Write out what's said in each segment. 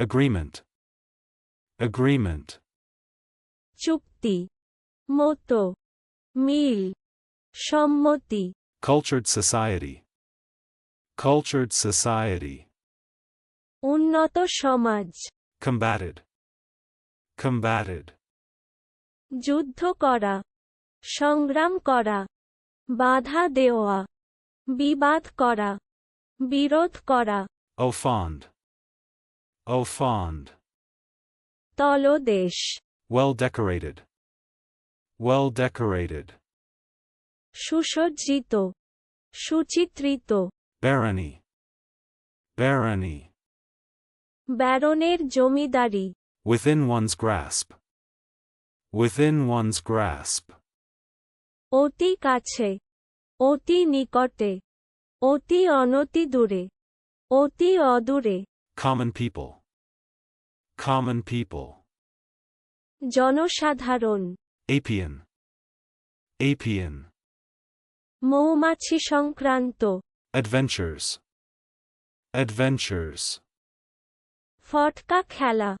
agreement, agreement, চুক্তি মতো মিল সম্মতি cultured society, cultured society, উন্নত সমাজ combated, combated, যুদ্ধ করা সংগ্রাম করা বাধা দেওয়া বিবাদ করা বিরোধ করা offend, offend, তলদেশ well decorated, well decorated, সুসজ্জিত সুচিত্রিত barony, barony, ব্যারনের জমিদারি within one's grasp, within one's grasp, অতি কাছে অতি নিকটে অতি অনতি দূরে অতি অদূরে Common people, common people, জনসাধারণ. Apian, apian, মৌমাছি সংক্রান্ত adventures, adventures, ফটকা খেলা.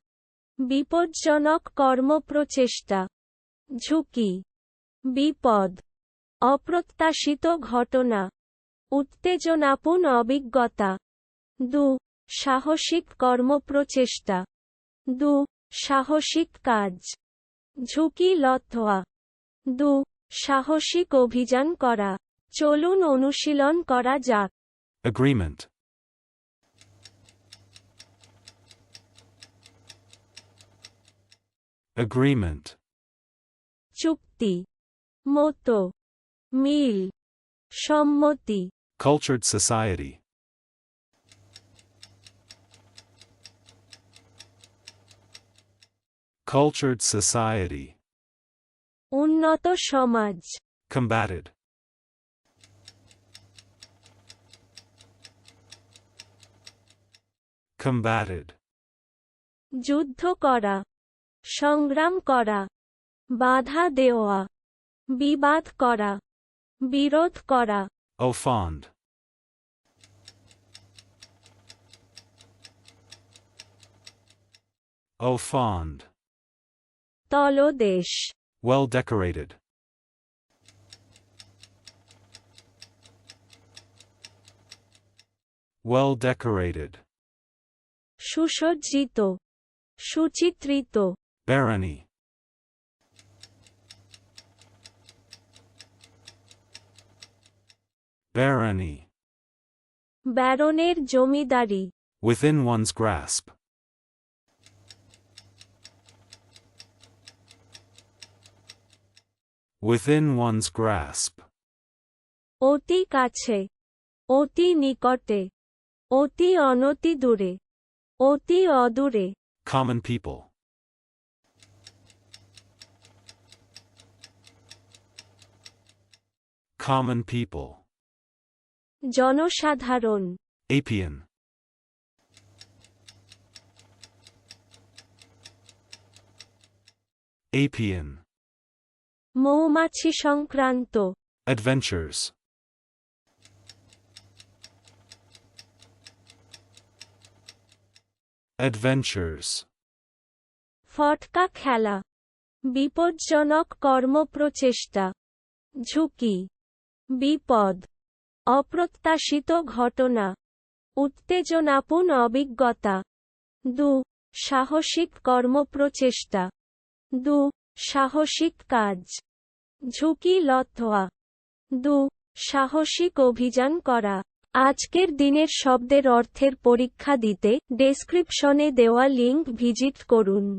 বিপজ্জনক কর্মপ্রচেষ্টা. ঝুঁকি. বিপদ. অপ্রত্যাশিত ঘটনা. উত্তেজনাপূর্ণ অভিজ্ঞতা. দু সাহসিক কর্মপ্রচেষ্টা। দু সাহসিক কাজ। ঝুঁকি লথোয়া দু সাহসিক অভিযান করা। চলুন অনুশীলন করা যাক। Agreement, agreement, চুক্তি। মতো। মিল। সম্মতি। Cultured society, cultured society, উন্নত সমাজ combated, combated, যুদ্ধ করা সংগ্রাম করা বাধা দেওয়া বিবাদ করা বিরোধ করা offend, offend, তলদেশ well decorated, well decorated, সুসজ্জিত সুচিত্রিত barony, barony, ব্যারনের জমিদারি within one's grasp, within one's grasp, অতি কাছে অতি নিকটে অতি অনতি দূরে অতি অদূরে common people, common people, জনসাধারণ apian, apian, মৌমাছি সংক্রান্ত। Adventures, adventures, ফটকা খেলা। বিপজ্জনক কর্মপ্রচেষ্টা। ঝুঁকি। বিপদ। অপ্রত্যাশিত ঘটনা। উত্তেজনাপূর্ণ অভিজ্ঞতা। দু সাহসিক কর্মপ্রচেষ্টা। দু সাহসিক কাজ। ঝুঁকি লথোয়া। দু, সাহসিক অভিযান করা। আজকের দিনের শব্দের অর্থের পরীক্ষা দিতে ডেসক্রিপশনে দেওয়া লিঙ্ক ভিজিট করুন।